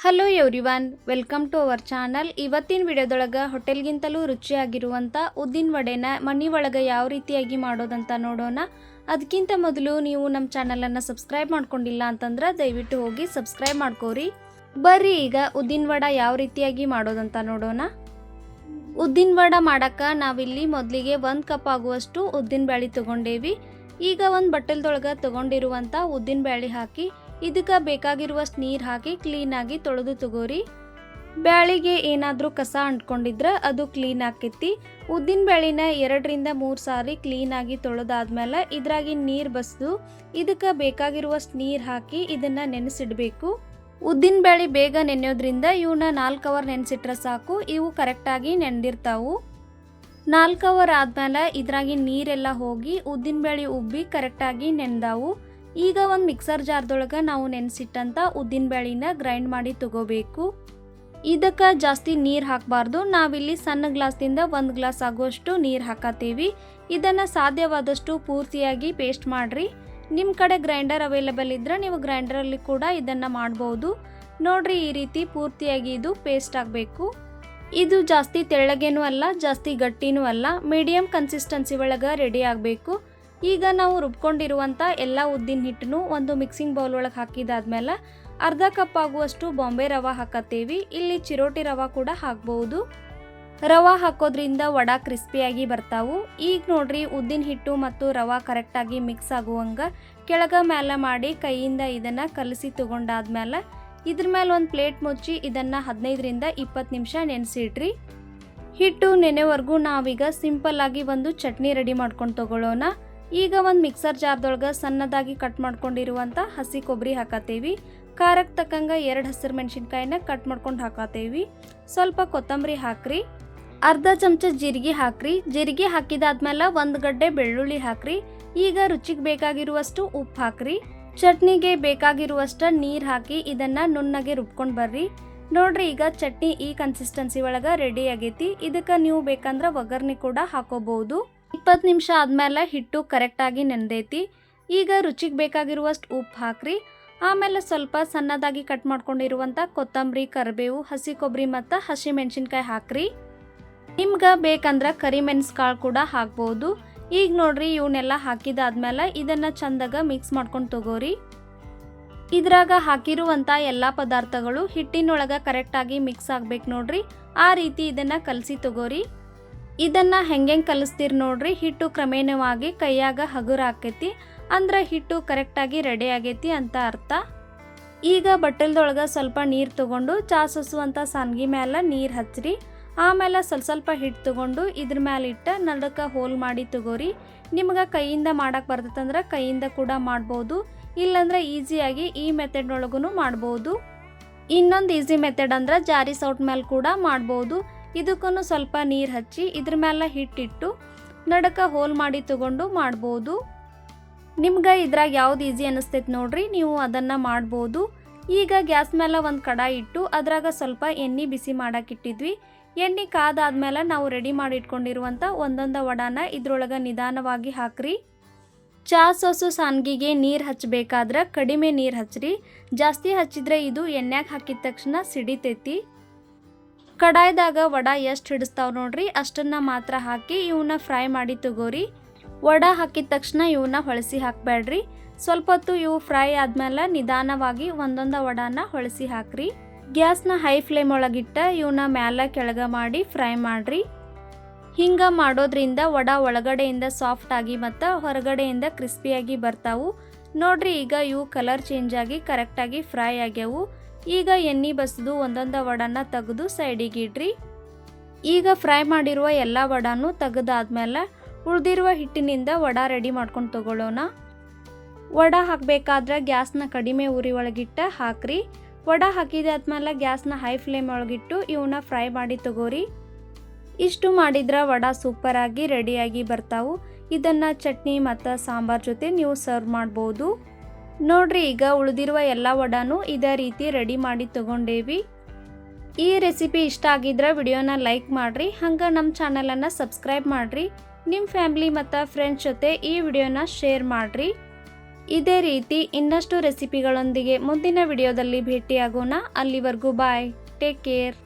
Hello everyone welcome to our channel ಇವತ್ತಿನ ವಿಡಿಯೋದೊಳಗೆ ಹೋಟೆಲ್ಗಿಂತಲೂ ರುಚಿಯಾಗಿರುವಂಥ ಉದ್ದಿನ ವಡೆನ ಮನೆ ಒಳಗೆ ಯಾವ ರೀತಿಯಾಗಿ ಮಾಡೋದಂತ ನೋಡೋಣ. ಅದಕ್ಕಿಂತ ಮೊದಲು ನೀವು ನಮ್ಮ ಚಾನಲನ್ನು ಸಬ್ಸ್ಕ್ರೈಬ್ ಮಾಡ್ಕೊಂಡಿಲ್ಲ ಅಂತಂದ್ರೆ ದಯವಿಟ್ಟು ಹೋಗಿ ಸಬ್ಸ್ಕ್ರೈಬ್ ಮಾಡ್ಕೋರಿ. ಬರ್ರಿ ಈಗ ಉದ್ದಿನ ವಡ ಯಾವ ರೀತಿಯಾಗಿ ಮಾಡೋದಂತ ನೋಡೋಣ. ಉದ್ದಿನ ವಡ ಮಾಡಕ್ಕೆ ನಾವಿಲ್ಲಿ ಮೊದಲಿಗೆ ಒಂದು ಕಪ್ ಆಗುವಷ್ಟು ಉದ್ದಿನ ಬ್ಯಾಳಿ ತೊಗೊಂಡೇವಿ. ಈಗ ಒಂದು ಬಟ್ಟಲ್ದೊಳಗೆ ತೊಗೊಂಡಿರುವಂಥ ಉದ್ದಿನ ಬ್ಯಾಳಿ ಹಾಕಿ ಇದಕ್ಕೆ ಬೇಕಾಗಿರುವಷ್ಟು ನೀರು ಹಾಕಿ ಕ್ಲೀನಾಗಿ ತೊಳೆದು ತಗೋರಿ. ಬ್ಯಾಳಿಗೆ ಏನಾದರೂ ಕಸ ಅಂಟ್ಕೊಂಡಿದ್ರೆ ಅದು ಕ್ಲೀನ್ ಆಕೈತಿ. ಉದ್ದಿನ ಬ್ಯಾಳಿನ ಎರಡರಿಂದ ಮೂರು ಸಾರಿ ಕ್ಲೀನಾಗಿ ತೊಳೆದಾದ್ಮೇಲೆ ಇದ್ರಾಗಿ ನೀರು ಬಸ್ದು ಇದಕ್ಕೆ ಬೇಕಾಗಿರುವಷ್ಟು ನೀರು ಹಾಕಿ ಇದನ್ನು ನೆನೆಸಿಡಬೇಕು. ಉದ್ದಿನ ಬ್ಯಾಳಿ ಬೇಗ ನೆನೆಯೋದ್ರಿಂದ ಇವನ್ನ ನಾಲ್ಕು ಅವರ್ ನೆನೆಸಿಟ್ರೆ ಸಾಕು, ಇವು ಕರೆಕ್ಟಾಗಿ ನೆನೆದಿರ್ತಾವು ನಾಲ್ಕು ಅವರ್ ಆದಮೇಲೆ ಇದ್ರಾಗಿ ನೀರೆಲ್ಲ ಹೋಗಿ ಉದ್ದಿನ ಬ್ಯಾಳಿ ಉಬ್ಬಿ ಕರೆಕ್ಟಾಗಿ ನೆನೆದಾವು ಈಗ ಒಂದು ಮಿಕ್ಸರ್ ಜಾರ್ದೊಳಗೆ ನಾವು ನೆನೆಸಿಟ್ಟಂಥ ಉದ್ದಿನ ಬೇಳಿನ ಗ್ರೈಂಡ್ ಮಾಡಿ ತಗೋಬೇಕು. ಇದಕ್ಕೆ ಜಾಸ್ತಿ ನೀರು ಹಾಕಬಾರ್ದು. ನಾವಿಲ್ಲಿ ಸಣ್ಣ ಗ್ಲಾಸ್ದಿಂದ ಒಂದು ಗ್ಲಾಸ್ ಆಗುವಷ್ಟು ನೀರು ಹಾಕತ್ತೀವಿ. ಇದನ್ನು ಸಾಧ್ಯವಾದಷ್ಟು ಪೂರ್ತಿಯಾಗಿ ಪೇಸ್ಟ್ ಮಾಡಿರಿ. ನಿಮ್ಮ ಕಡೆ ಗ್ರೈಂಡರ್ ಅವೈಲೇಬಲ್ ಇದ್ದರೆ ನೀವು ಗ್ರೈಂಡರಲ್ಲಿ ಕೂಡ ಇದನ್ನು ಮಾಡ್ಬೋದು. ನೋಡ್ರಿ ಈ ರೀತಿ ಪೂರ್ತಿಯಾಗಿ ಇದು ಪೇಸ್ಟ್ ಆಗಬೇಕು. ಇದು ಜಾಸ್ತಿ ತೆಳ್ಳಗೇನೂ ಅಲ್ಲ, ಜಾಸ್ತಿ ಗಟ್ಟಿನೂ ಅಲ್ಲ. ಮೀಡಿಯಮ್ ಕನ್ಸಿಸ್ಟೆನ್ಸಿ ಒಳಗೆ ರೆಡಿ ಆಗಬೇಕು. ಈಗ ನಾವು ರುಬ್ಕೊಂಡಿರುವಂಥ ಎಲ್ಲ ಉದ್ದಿನ ಹಿಟ್ಟನ್ನು ಒಂದು ಮಿಕ್ಸಿಂಗ್ ಬೌಲ್ ಒಳಗೆ ಹಾಕಿದಾದ್ಮೇಲೆ ಅರ್ಧ ಕಪ್ ಆಗುವಷ್ಟು ಬಾಂಬೆ ರವೆ ಹಾಕತ್ತೀವಿ. ಇಲ್ಲಿ ಚಿರೋಟಿ ರವಾ ಕೂಡ ಹಾಕ್ಬೋದು. ರವೆ ಹಾಕೋದ್ರಿಂದ ವಡ ಕ್ರಿಸ್ಪಿಯಾಗಿ ಬರ್ತಾವು. ಈಗ ನೋಡ್ರಿ ಉದ್ದಿನ ಹಿಟ್ಟು ಮತ್ತು ರವಾ ಕರೆಕ್ಟಾಗಿ ಮಿಕ್ಸ್ ಆಗುವಂಗೆ ಕೆಳಗ ಮೇಲೆ ಮಾಡಿ ಕೈಯಿಂದ ಇದನ್ನು ಕಲಸಿ ತಗೊಂಡಾದ್ಮೇಲೆ ಇದ್ರ ಮೇಲೆ ಒಂದು ಪ್ಲೇಟ್ ಮುಚ್ಚಿ ಇದನ್ನು ಹದಿನೈದರಿಂದ ಇಪ್ಪತ್ತು ನಿಮಿಷ ನೆನೆಸಿಡ್ರಿ. ಹಿಟ್ಟು ನೆನೆವರೆಗೂ ನಾವೀಗ ಸಿಂಪಲ್ ಆಗಿ ಒಂದು ಚಟ್ನಿ ರೆಡಿ ಮಾಡ್ಕೊಂಡು ತಗೊಳ್ಳೋಣ ಈಗ ಒಂದು ಮಿಕ್ಸರ್ ಜಾರ್ದೊಳಗೆ ಸಣ್ಣದಾಗಿ ಕಟ್ ಮಾಡ್ಕೊಂಡಿರುವಂಥ ಹಸಿ ಕೊಬ್ಬರಿ ಹಾಕತ್ತೇವಿ ಖಾರಕ್ಕೆ ತಕ್ಕಂಗೆ ಎರಡು ಹಸಿರು ಮೆಣಸಿನ್ಕಾಯಿನ ಕಟ್ ಮಾಡ್ಕೊಂಡು ಹಾಕತ್ತೇವಿ ಸ್ವಲ್ಪ ಕೊತ್ತಂಬರಿ ಹಾಕ್ರಿ. ಅರ್ಧ ಚಮಚ ಜೀರಿಗೆ ಹಾಕ್ರಿ. ಜೀರಿಗೆ ಹಾಕಿದಾದ್ಮೇಲೆ ಒಂದು ಗಡ್ಡೆ ಬೆಳ್ಳುಳ್ಳಿ ಹಾಕ್ರಿ. ಈಗ ರುಚಿಗೆ ಬೇಕಾಗಿರುವಷ್ಟು ಉಪ್ಪು ಹಾಕ್ರಿ. ಚಟ್ನಿಗೆ ಬೇಕಾಗಿರುವಷ್ಟು ನೀರು ಹಾಕಿ ಇದನ್ನು ನುಣ್ಣಗೆ ರುಬ್ಕೊಂಡು ಬರ್ರಿ. ನೋಡ್ರಿ ಈಗ ಚಟ್ನಿ ಈ ಕನ್ಸಿಸ್ಟೆನ್ಸಿ ಒಳಗೆ ರೆಡಿ ಆಗೈತಿ. ಇದಕ್ಕೆ ನೀವು ಬೇಕಂದ್ರೆ ಒಗ್ಗರಣೆ ಕೂಡ ಹಾಕೋಬಹುದು. ಇಪ್ಪತ್ತು ನಿಮಿಷ ಆದಮೇಲೆ ಹಿಟ್ಟು ಕರೆಕ್ಟಾಗಿ ನೆನೆದೈತಿ ಈಗ ರುಚಿಗೆ ಬೇಕಾಗಿರುವಷ್ಟು ಉಪ್ಪು ಹಾಕ್ರಿ. ಆಮೇಲೆ ಸ್ವಲ್ಪ ಸಣ್ಣದಾಗಿ ಕಟ್ ಮಾಡ್ಕೊಂಡಿರುವಂಥ ಕೊತ್ತಂಬರಿ, ಕರಿಬೇವು, ಹಸಿ ಕೊಬ್ಬರಿ ಮತ್ತು ಹಸಿ ಮೆಣಸಿನ್ಕಾಯಿ ಹಾಕ್ರಿ. ನಿಮ್ಗೆ ಬೇಕಂದ್ರೆ ಕರಿಮೆಣ್ಸು ಕಾಳು ಕೂಡ ಹಾಕ್ಬೋದು. ಈಗ ನೋಡ್ರಿ ಇವನ್ನೆಲ್ಲ ಹಾಕಿದಾದ್ಮೇಲೆ ಇದನ್ನು ಚಂದಾಗ ಮಿಕ್ಸ್ ಮಾಡ್ಕೊಂಡು ತಗೋರಿ. ಇದ್ರಾಗ ಹಾಕಿರುವಂಥ ಎಲ್ಲ ಪದಾರ್ಥಗಳು ಹಿಟ್ಟಿನೊಳಗೆ ಕರೆಕ್ಟಾಗಿ ಮಿಕ್ಸ್ ಆಗ್ಬೇಕು ನೋಡ್ರಿ. ಆ ರೀತಿ ಇದನ್ನು ಕಲಸಿ ತಗೋರಿ. ಇದನ್ನು ಹೆಂಗೆ ಕಲಿಸ್ತೀರಿ ನೋಡ್ರಿ? ಹಿಟ್ಟು ಕ್ರಮೇಣವಾಗಿ ಕೈಯಾಗ ಹಗುರ ಆಕೈತಿ, ಅಂದ್ರೆ ಹಿಟ್ಟು ಕರೆಕ್ಟಾಗಿ ರೆಡಿ ಆಗೈತಿ ಅಂತ ಅರ್ಥ. ಈಗ ಬಟ್ಟಲ್ದೊಳಗೆ ಸ್ವಲ್ಪ ನೀರು ತಗೊಂಡು ಚಾ ಸೋಸುವಂಥ ಸಾನ್ಗಿ ಮ್ಯಾಲ ನೀರು ಹಚ್ಚ್ರಿ ಆಮೇಲೆ ಸ್ವಲ್ಪ ಸ್ವಲ್ಪ ಹಿಟ್ಟು ತಗೊಂಡು ಇದ್ರ ಮೇಲೆ ಇಟ್ಟ ನಡಕ್ಕೆ ಹೋಲ್ ಮಾಡಿ ತಗೋರಿ. ನಿಮ್ಗೆ ಕೈಯಿಂದ ಮಾಡಕ್ಕೆ ಬರ್ತೈತಂದ್ರೆ ಕೈಯಿಂದ ಕೂಡ ಮಾಡ್ಬೋದು, ಇಲ್ಲಾಂದ್ರೆ ಈಸಿಯಾಗಿ ಈ ಮೆಥಡ್ನೊಳಗೂ ಮಾಡ್ಬೋದು. ಇನ್ನೊಂದು ಈಸಿ ಮೆಥಡ್ ಅಂದ್ರೆ ಜಾರಿ ಸೌಟ್ ಮೇಲೆ ಕೂಡ ಮಾಡ್ಬೋದು. ಇದಕ್ಕೂ ಸ್ವಲ್ಪ ನೀರು ಹಚ್ಚಿ ಇದ್ರ ಮೇಲೆ ಹಿಟ್ಟಿಟ್ಟು ನಡಕ ಹೋಲ್ ಮಾಡಿ ತಗೊಂಡು ಮಾಡ್ಬೋದು. ನಿಮ್ಗೆ ಇದ್ರಾಗ ಯಾವ್ದು ಈಸಿ ಅನ್ನಿಸ್ತೈತೆ ನೋಡ್ರಿ, ನೀವು ಅದನ್ನು ಮಾಡ್ಬೋದು. ಈಗ ಗ್ಯಾಸ್ ಮೇಲೆ ಒಂದು ಕಡಾಯಿ ಇಟ್ಟು ಅದ್ರಾಗ ಸ್ವಲ್ಪ ಎಣ್ಣೆ ಬಿಸಿ ಮಾಡಕ್ಕಿಟ್ಟಿದ್ವಿ ಎಣ್ಣೆ ಕಾದಾದ್ಮೇಲೆ ನಾವು ರೆಡಿ ಮಾಡಿ ಇಟ್ಕೊಂಡಿರುವಂಥ ಒಂದೊಂದು ವಡಾನ ಇದ್ರೊಳಗೆ ನಿಧಾನವಾಗಿ ಹಾಕ್ರಿ. ಚಾ ಸೋಸು ಸಾನ್ಗಿಗೆ ನೀರು ಹಚ್ಚಬೇಕಾದ್ರೆ ಕಡಿಮೆ ನೀರು ಹಚ್ಚ್ರಿ ಜಾಸ್ತಿ ಹಚ್ಚಿದ್ರೆ ಇದು ಎಣ್ಣೆಗೆ ಹಾಕಿದ ತಕ್ಷಣ ಸಿಡಿತೈತಿ. ಕಡಾಯ್ದಾಗ ವಡ ಎಷ್ಟು ಹಿಡಿಸ್ತಾವ ನೋಡ್ರಿ? ಅಷ್ಟನ್ನ ಮಾತ್ರ ಹಾಕಿ ಇವನ್ನ ಫ್ರೈ ಮಾಡಿ ತಗೋರಿ. ವಡ ಹಾಕಿದ ತಕ್ಷಣ ಇವನ್ನ ಹೊಳಸಿ ಹಾಕಬೇಡ್ರಿ. ಸ್ವಲ್ಪ ಹೊತ್ತು ಇವು ಫ್ರೈ ಆದ್ಮೇಲೆ ನಿಧಾನವಾಗಿ ಒಂದೊಂದು ವಡಾನ ಹೊಳಸಿ ಹಾಕ್ರಿ. ಗ್ಯಾಸ್ನ ಹೈ ಫ್ಲೇಮ್ ಒಳಗಿಟ್ಟ ಇವನ್ನ ಮ್ಯಾಲ ಕೆಳಗೆ ಮಾಡಿ ಫ್ರೈ ಮಾಡ್ರಿ. ಹಿಂಗ ಮಾಡೋದ್ರಿಂದ ವಡ ಒಳಗಡೆಯಿಂದ ಸಾಫ್ಟ್ ಆಗಿ ಮತ್ತು ಹೊರಗಡೆಯಿಂದ ಕ್ರಿಸ್ಪಿಯಾಗಿ ಬರ್ತಾವು. ನೋಡ್ರಿ ಈಗ ಇವು ಕಲರ್ ಚೇಂಜ್ ಆಗಿ ಕರೆಕ್ಟಾಗಿ ಫ್ರೈ ಆಗ್ಯಾವು. ಈಗ ಎಣ್ಣೆ ಬಸಿದು ಒಂದೊಂದು ವಡನ್ನ ತೆಗೆದು ಸೈಡಿಗೆ ಇಡ್ರಿ. ಈಗ ಫ್ರೈ ಮಾಡಿರುವ ಎಲ್ಲ ವಡಾನು ತೆಗೆದಾದ್ಮೇಲೆ ಉಳಿದಿರುವ ಹಿಟ್ಟಿನಿಂದ ವಡ ರೆಡಿ ಮಾಡ್ಕೊಂಡು ತಗೊಳ್ಳೋಣ. ವಡ ಹಾಕಬೇಕಾದ್ರೆ ಗ್ಯಾಸ್ನ ಕಡಿಮೆ ಉರಿ ಒಳಗಿಟ್ಟ ಹಾಕ್ರಿ. ವಡ ಹಾಕಿದಾದ್ಮೇಲೆ ಗ್ಯಾಸ್ನ ಹೈ ಫ್ಲೇಮ್ ಒಳಗಿಟ್ಟು ಇವನ್ನ ಫ್ರೈ ಮಾಡಿ ತಗೋರಿ. ಇಷ್ಟು ಮಾಡಿದ್ರೆ ವಡ ಸೂಪರಾಗಿ ರೆಡಿಯಾಗಿ ಬರ್ತಾವು. ಇದನ್ನು ಚಟ್ನಿ ಮತ್ತು ಸಾಂಬಾರ್ ಜೊತೆ ನೀವು ಸರ್ವ್ ಮಾಡ್ಬೋದು. ನೋಡ್ರಿ, ಈಗ ಉಳಿದಿರುವ ಎಲ್ಲ ವಡಾನು ಇದೇ ರೀತಿ ರೆಡಿ ಮಾಡಿ ತಗೊಂಡೇವಿ. ಈ ರೆಸಿಪಿ ಇಷ್ಟ ಆಗಿದ್ರೆ ವಿಡಿಯೋನ ಲೈಕ್ ಮಾಡಿರಿ, ಹಂಗೆ ನಮ್ಮ ಚಾನಲನ್ನು ಸಬ್ಸ್ಕ್ರೈಬ್ ಮಾಡಿರಿ ನಿಮ್ಮ ಫ್ಯಾಮಿಲಿ ಮತ್ತು ಫ್ರೆಂಡ್ಸ್ ಜೊತೆ ಈ ವಿಡಿಯೋನ ಶೇರ್ ಮಾಡಿರಿ. ಇದೇ ರೀತಿ ಇನ್ನಷ್ಟು ರೆಸಿಪಿಗಳೊಂದಿಗೆ ಮುಂದಿನ ವಿಡಿಯೋದಲ್ಲಿ ಭೇಟಿಯಾಗೋಣ. ಅಲ್ಲಿವರೆಗೂ ಬಾಯ್, ಟೇಕ್ ಕೇರ್.